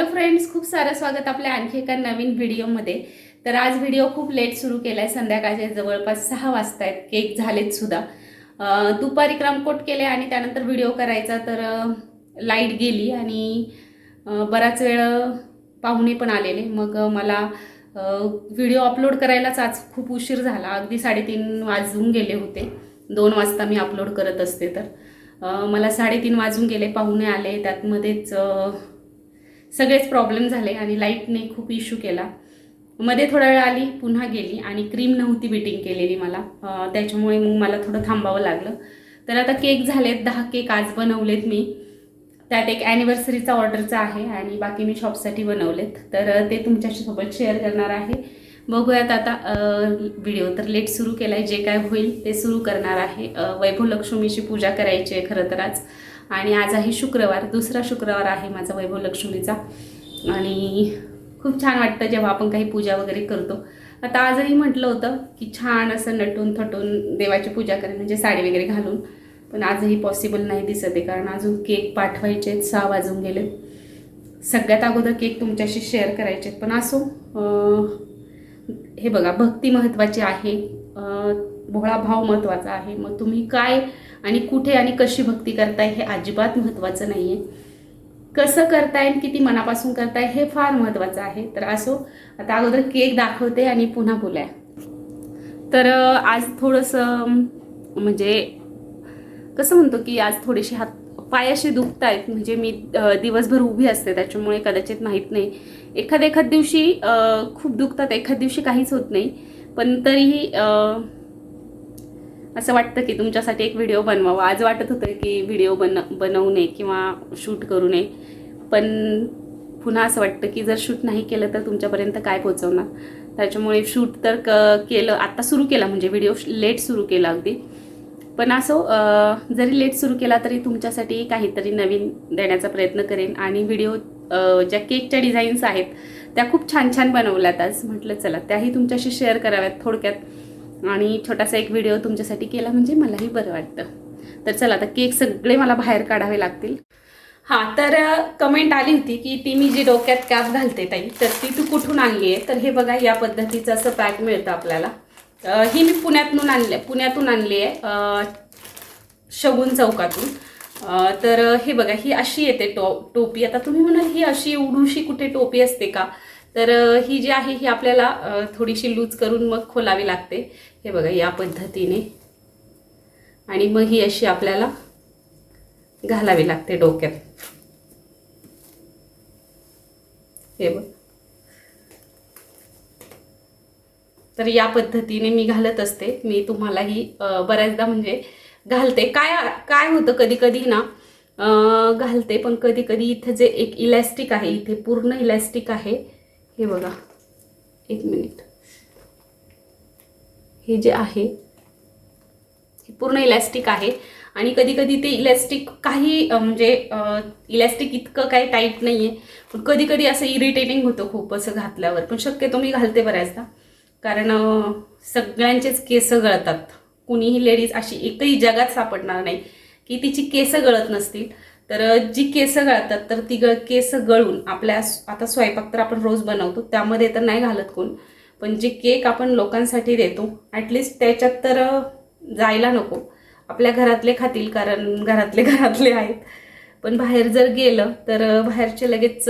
Hello friends खूप सारं स्वागत आपल्या आणखी एका नवीन व्हिडिओमध्ये. तर आज व्हिडिओ खूप लेट सुरू केला आहे संध्याकाळचे जवळपास सहा वाजता आहेत केक झालेत सुद्धा. दुपारी क्रमकोट केले आणि त्यानंतर व्हिडिओ करायचा तर लाइट गेली आणि बराच वेळ पाहुणे पण आलेले. मग मला व्हिडिओ अपलोड करायलाच आज खूप उशीर झाला. अगदी साडेतीन वाजून गेले होते. दोन वाजता मी अपलोड करत असते तर. मला साडेतीन वाजून गेले पाहुणे आले. त्यातमध्येच सगळेच प्रॉब्लेम झाले आणि लाईटने खूप इश्यू केला. मध्ये थोडा वेळ आली पुन्हा गेली आणि क्रीम नव्हती बिटिंग केलेली मला. त्याच्यामुळे मग मला थोडं थांबावं लागलं. तर आता केक झालेत दहा केक आज बनवलेत मी. त्यात एक ॲनिव्हर्सरीचा ऑर्डरचा आहे आणि बाकी मी शॉपसाठी बनवलेत. तर ते तुमच्याशी सोबत शेअर करणार आहे. बघूयात आता व्हिडिओ तर लेट सुरू केला आहे जे काय होईल ते सुरू करणार आहे. वैभव लक्ष्मीची पूजा करायची आहे खरं तर आज. आणि आज आहे शुक्रवार दुसरा शुक्रवार आहे माझा वैभव लक्ष्मीचा. आणि खूप छान वाटतं जेव्हा आपण काही पूजा वगैरे करतो. आता आजही म्हटलं होतं की छान असं नटून थटून देवाची पूजा करेन म्हणजे साडी वगैरे घालून. पण आजही पॉसिबल नाही दिसत आहे कारण अजून केक पाठवायचे आहेत, सहा वाजून गेले. सगळ्यात अगोदर केक तुमच्याशी शेअर करायचे आहेत. पण असो हे बघा भक्ती महत्त्वाची आहे. भोळा भाव महत्त्वाचा आहे. मग तुम्ही काय आणि कुठे आणि कशी भक्ती करताय हे अजिबात महत्त्वाचं नाही आहे कसं करताय किती मनापासून करताय हे फार महत्त्वाचं आहे. तर असो आता अगोदर केक दाखवते आणि पुन्हा बोलाय. तर आज थोडंसं म्हणजे कसं म्हणतो की आज थोडेसे हात पाय असे दुखत आहेत म्हणजे मी दिवसभर उभी असते त्याच्यामुळे कदाचित माहीत नाही. एखाद्या एखाद दिवशी खूप दुखतात. एखाद दिवशी काहीच होत नाही. पण तरीही असं वाटतं की तुमच्यासाठी एक व्हिडिओ बनवावा. आज वाटत होतं की व्हिडिओ बन बनवू नये किंवा शूट करू नये. पण पुन्हा असं वाटतं की जर शूट नाही केलं तर तुमच्यापर्यंत काय पोहोचवणार? त्याच्यामुळे शूट तर क केलं आत्ता सुरू केला म्हणजे व्हिडिओ लेट सुरू केला अगदी. पण असो जरी लेट सुरू केला तरी तुमच्यासाठी काहीतरी नवीन देण्याचा प्रयत्न करेन. आणि व्हिडिओ ज्या केकच्या डिझाईन्स आहेत त्या खूप छान छान बनवल्यात आज. म्हटलं चला त्याही तुमच्याशी शेअर कराव्यात थोडक्यात. आणि छोटासा एक व्हिडिओ तुमच्यासाठी केला म्हणजे मलाही बरं वाटतं. तर चला आता केक सगळे मला बाहेर काढावे लागतील. हां तर कमेंट आली होती की ती मी जी डोक्यात कॅप घालते ताई तर ती तू कुठून आणली आहे? तर हे बघा या पद्धतीचं असं पॅक मिळतं आपल्याला. ही मी पुण्यातून आणली पुण्यातून आणली आहे शगुन चौकातून. तर हे बघा ही अशी येते टो टोपी. आता तुम्ही म्हणाल ही अशी उडूशी कुठे टोपी असते का? तर ही जी आहे ही आपल्याला थोडीशी लूज करून मग खोलावी लागते. हे बघा या पद्धतीने. आणि मग ही अशी आपल्याला घालावी लागते डोक्यात. हे बघ. तर या पद्धतीने मी घालत असते. मी तुम्हालाही ही बऱ्याचदा म्हणजे घालते. काय काय होतं कधी कधी ना घालते पण कधी कधी इथं जे एक इलॅस्टिक आहे इथे पूर्ण इलॅस्टिक आहे हे बघा. एक मिनिट हे जे आहे हे पूर्ण इलॅस्टिक आहे. आणि कधी कधी ते इलॅस्टिक काही म्हणजे इलॅस्टिक इतकं काही टाईट नाही आहे पण कधी कधी असं इरिटेटिंग होतं खूप असं घातल्यावर. पण शक्यतो मी घालते बऱ्याचदा. कारण सगळ्यांचेच केस गळतात. कुणीही लेडीज अशी एकही जगात सापडणार नाही की तिची केस गळत नसतील. तर जी केस गळतात तर ती गळ केस गळून आपल्या आता स्वयंपाक तर आपण रोज बनवतो त्यामध्ये तर नाही घालत कोण. पण जे केक आपण लोकांसाठी देतो ॲटलिस्ट त्याच्यात तर जायला नको. आपल्या घरातले खातील कारण घरातले घरातले आहेत. पण बाहेर जर गेलं तर बाहेरचे लगेच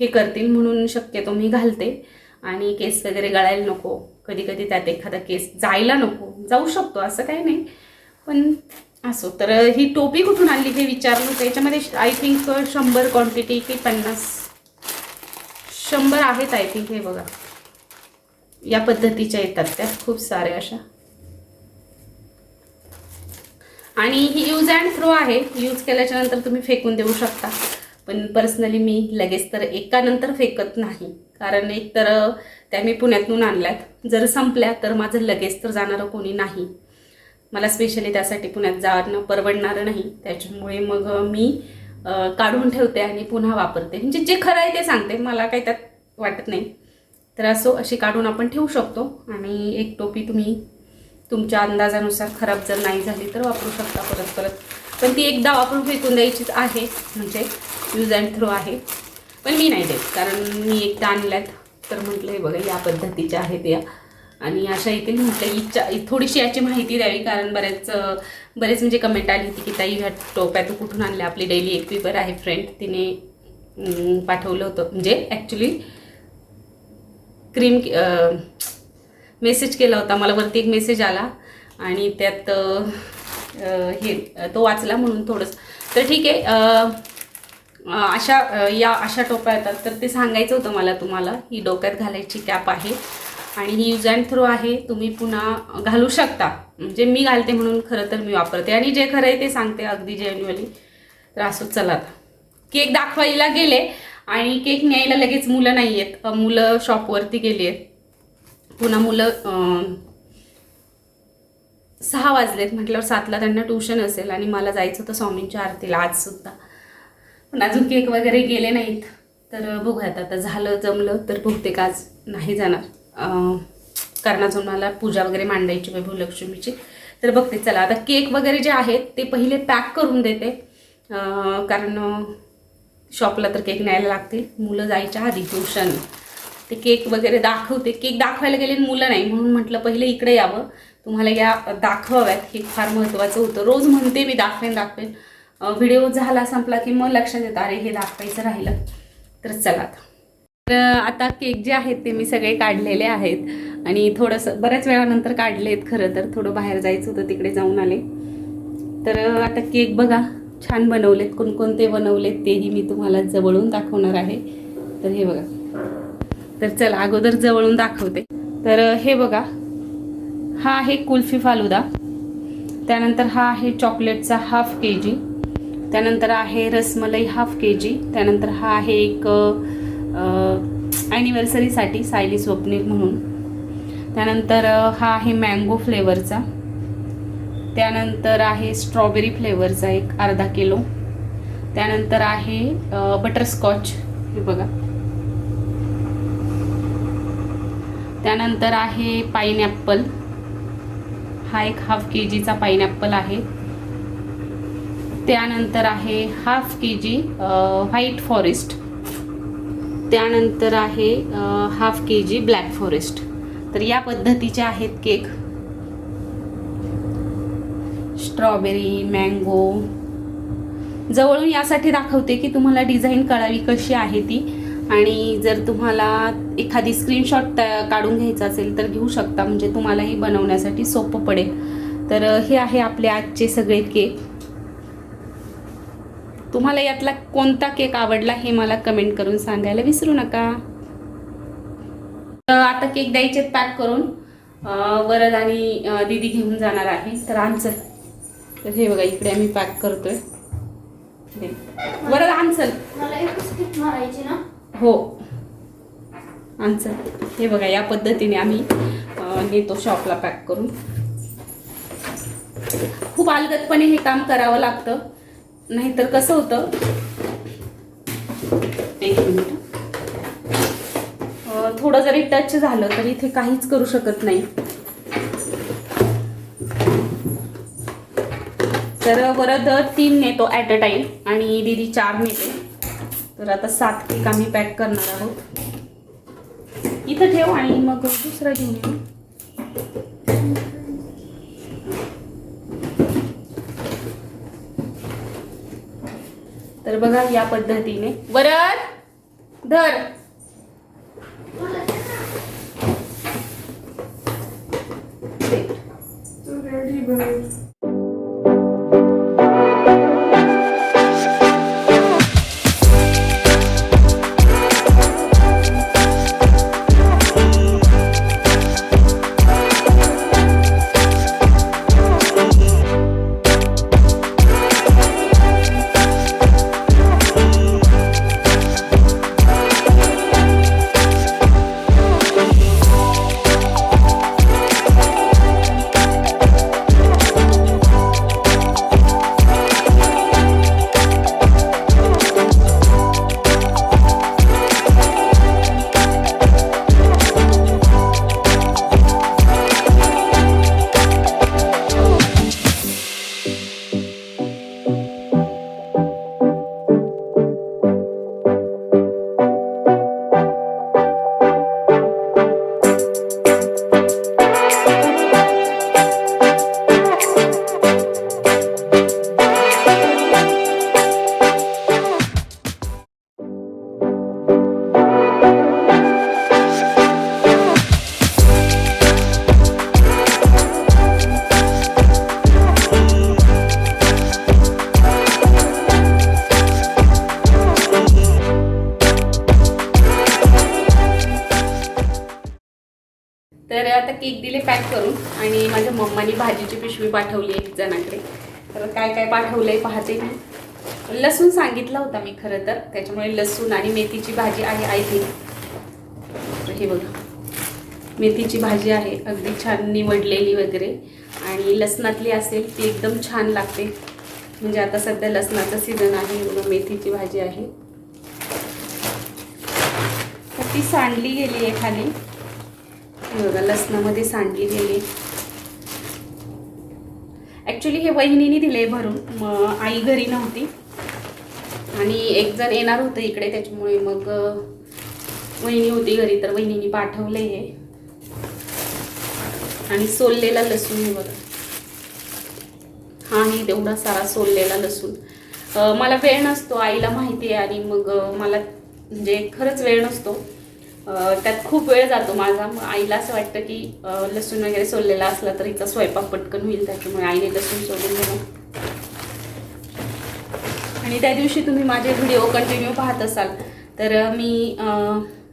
हे करतील म्हणून शक्यतो मी घालते. आणि केस वगैरे गळायला नको. कधी कधी त्यात एखादा केस जायला नको. जाऊ शकतो असं काही नाही. पण असो तर ही टोपी कुठून आणली हे विचारलं त्याच्यामध्ये आय थिंक शंभर क्वांटिटी की पन्नास. शंभर आहेत आय थिंक हे बघा. या पद्धतीच्या येतात त्या. खूप साऱ्या अशा. आणि ही यूज अँड थ्रो आहे. यूज केल्याच्यानंतर तुम्ही फेकून देऊ शकता. पण पर्सनली मी लगेच तर एकानंतर फेकत नाही. कारण एक तर त्या मी पुण्यातून आणल्यात. जर संपल्या तर माझं लगेच तर जाणारं कोणी नाही. मला स्पेशली त्यासाठी पुण्यात जाणं परवडणारं नाही. त्याच्यामुळे मग मी काढून ठेवते आणि पुन्हा वापरते. म्हणजे जे खरं आहे ते सांगते. मला काही त्यात वाटत नाही. तर असो अशी काढून आपण ठेवू शकतो. आणि एक टोपी तुम्ही तुमच्या अंदाजानुसार खराब जर नाही झाली तर वापरू शकता परत परत. पण ती एकदा वापरून फेकून द्यायचीच आहे. म्हणजे यूज अँड थ्रो आहे. पण मी नाही देत. कारण मी एकदा आणल्यात तर म्हटलं हे बघा या पद्धतीच्या आहेत या. आणि अशा इथे म्हटलं इच्छा थोडीशी याची माहिती द्यावी कारण बरेच बरेच म्हणजे कमेंट आली होती की ताई ह्या टोप्या तू कुठून आणल्या? आपली डेली एक पेपर आहे फ्रेंड तिने पाठवलं होतं. म्हणजे ॲक्च्युली क्रीम मेसेज केला होता. मला वरती एक मेसेज आला आणि त्यात हे तो वाचला म्हणून थोडंसं. तर ठीक आहे अशा या अशा टोप्या येतात तर ते सांगायचं होतं मला तुम्हाला ही डोक्यात घालायची कॅप आहे. आणि ही यूज अँड थ्रो आहे तुम्ही पुन्हा घालू शकता. म्हणजे मी घालते म्हणून खरं तर मी वापरते. आणि जे खरं आहे ते सांगते अगदी जेन्युअली तर असं चला आता. केक दाखवायला गेले आणि केक न्यायला लगेच मुलं नाही आहेत मुलं शॉपवरती गेली आहेत. पुन्हा मुलं सहा वाजलेत म्हटल्यावर सातला त्यांना ट्युशन असेल आणि मला जायचं होतं स्वामींच्या आरतीला. आजसुद्धा पण अजून केक वगैरे गेले नाहीत. तर बघूयात. आता झालं जमलं तर बहुतेक आज नाही जाणार. अं, कारण मला पूजा वगैरे मांडायची वैभव लक्ष्मीची तर बघते चला. आता केक वगैरे जे आहेत ते पहिले पॅक करून देते. कारण शॉपला तर केक न्यायला लागतील. मुलं जायच्या आधी ट्युशन. ते केक वगैरे दाखवते. केक दाखवायला गेले मुलं नाही. म्हणून म्हटलं पहिले इकडे यावं. तुम्हाला या दाखवाव्यात. हे फार महत्त्वाचं होतं. रोज म्हणते मी दाखवेन दाखवेन. व्हिडिओ झाला संपला की मग लक्षात येतं अरे हे दाखवायचं राहिलं. तर चला आता. तर आता केक जे आहेत ते मी सगळे काढलेले आहेत. आणि थोडंसं बऱ्याच वेळानंतर काढले आहेत खरं तर. थोडं बाहेर जायचं होतं तिकडे जाऊन आले. तर आता केक बघा छान बनवलेत. कोणकोणते बनवलेत तेही मी तुम्हाला जवळून दाखवणार आहे. तर हे बघा. तर चला अगोदर जवळून दाखवते. तर हे बघा. हा आहे कुल्फी फालुदा. त्यानंतर हा आहे चॉकलेटचा हाफ के जी त्यानंतर आहे रसमलाई हाफ के जी त्यानंतर हा आहे एक ॲनिव्हर्सरीसाठी सायली स्वप्निक म्हणून. त्यानंतर हा आहे मँगो फ्लेवरचा त्यानंतर आहे स्ट्रॉबेरी फ्लेवरचा एक अर्धा किलो. त्यानंतर आहे बटरस्कॉच हे बघा. त्यानंतर आहे पाईनॲप्पल हा एक हाफ के जीचा पाईनॲप्पल आहे. त्यानंतर आहे half K G white forest त्यानंतर आहे half K G black forest तर या पद्धतीचे आहेत केक. स्ट्रॉबेरी मँगो जवळून यासाठी दाखवते की तुम्हाला डिझाईन कळावी कशी आहे ती. आणि जर तुम्हाला एखादी स्क्रीनशॉट काढून घ्यायचा असेल तर घेऊ शकता. म्हणजे तुम्हालाही बनवण्यासाठी सोपं पडेल. तर हे आहे आपले आजचे सगळे केक. तुम्हाला यातला कोणता केक आवडला हे मला कमेंट करून सांगायला विसरू नका. तर आता केक द्यायचे पॅक करून. वरद आणि दीदी घेऊन जाणार आहे. तर आन्सर तर हे बघा इकडे आम्ही पॅक करतोय. वरद ना? हो. आन्सर हे बघा या पद्धतीने आम्ही नेतो शॉपला पॅक करून. खूप अलगदपणे हे काम करावं लागतं. नाहीतर कसं होतं? एक मिनिट. थोडं जरी टच झालं तरी इथे काहीच करू शकत नाही. तर वरद तीन नेतो ॲट अ टाईम आणि दिदी चार नेते. तर आता सात केक आम्ही पॅक करणार आहोत. इथं ठेव आणि मग दुसरा घेऊन येऊ तर बघा या पद्धतीने. वरण धर. तर आता केक दिले पॅक करून आणि माझ्या मम्मानी भाजीची पिशवी पाठवली एक जणाकडे तर काय काय पाठवलं आहे पाहते मी. लसूण सांगितला होता मी खरं तर. त्याच्यामुळे लसूण आणि मेथीची भाजी आहे आय थिंक. हे बघा. मेथीची भाजी आहे अगदी छान निवडलेली वगैरे. आणि लसणातली असेल ती एकदम छान लागते. म्हणजे आता सध्या लसणाचं सीझन आहे बघा मेथीची भाजी आहे. तर ती सांडली गेली आहे खाली हे बघा लसणामध्ये सांडली गेली ॲक्च्युली हे वहिनीने दिले भरून मग आई घरी नव्हती. आणि एक जण येणार होतं इकडे त्याच्यामुळे मग वहिनी होती घरी तर वहिनीने पाठवले हे. आणि सोललेला लसूण हे बघा. हा मी तेवढा सारा सोललेला लसूण. मला वेळ नसतो आईला माहिती आहे आणि मग मला म्हणजे खरंच वेळ नसतो. त्यात खूप वेळ जातो माझा. मग आईला असं वाटतं की लसूण वगैरे सोललेला असला तर हिचा स्वयंपाक पटकन होईल त्याच्यामुळे आईने लसूण सोलून दिलं. आणि त्या दिवशी तुम्ही माझे व्हिडिओ कंटिन्यू पाहत असाल तर मी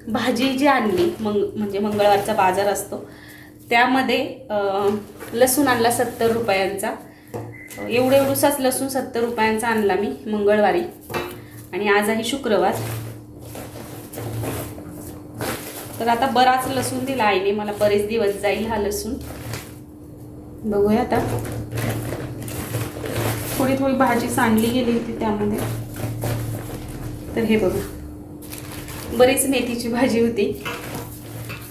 भाजी जी आणली मंग म्हणजे मंगळवारचा बाजार असतो त्यामध्ये लसूण आणला सत्तर रुपयांचा. एवढं एवढूसाच लसूण सत्तर रुपयांचा आणला मी मंगळवारी. आणि आज आहे शुक्रवार. तर आता बराच लसूण दिला आईने मला बरेच दिवस जाईल हा लसूण. बघूया आता. थोडी थोडी भाजी सांडली गेली होती त्यामध्ये. तर हे बघा. बरीच मेथीची भाजी होती.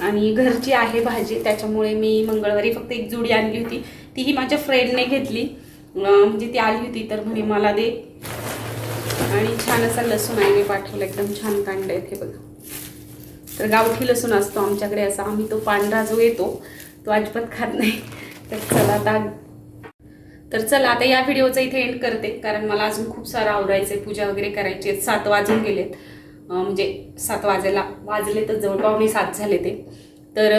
आणि घरची आहे भाजी त्याच्यामुळे मी मंगळवारी फक्त एक जुडी आणली होती. तीही माझ्या फ्रेंडने घेतली. म्हणजे ती आली होती तर म्हणे मला दे. आणि छान असा लसूण आईने पाठवला एकदम छान कांड आहेत हे बघा. तर गावठी लसूण असतो आमच्याकडे असा आम्ही तो पांढरा जो येतो तो अजिबात खात नाही. तर चला आता तर चला आता या व्हिडिओचं इथे एंड करते कारण मला अजून खूप सारं आवरायचं आहे पूजा वगैरे करायची आहेत. सात वाजून गेलेत. म्हणजे सात वाजायला वाजले तर जवळपास पावणे सात झाले ते. तर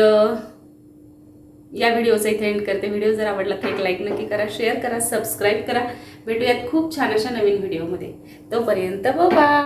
या व्हिडिओचं इथे एंड करते. व्हिडिओ जर आवडला तर एक लाईक नक्की करा शेअर करा सबस्क्राईब करा. भेटूयात खूप छान अशा नवीन व्हिडिओमध्ये. तोपर्यंत बाबा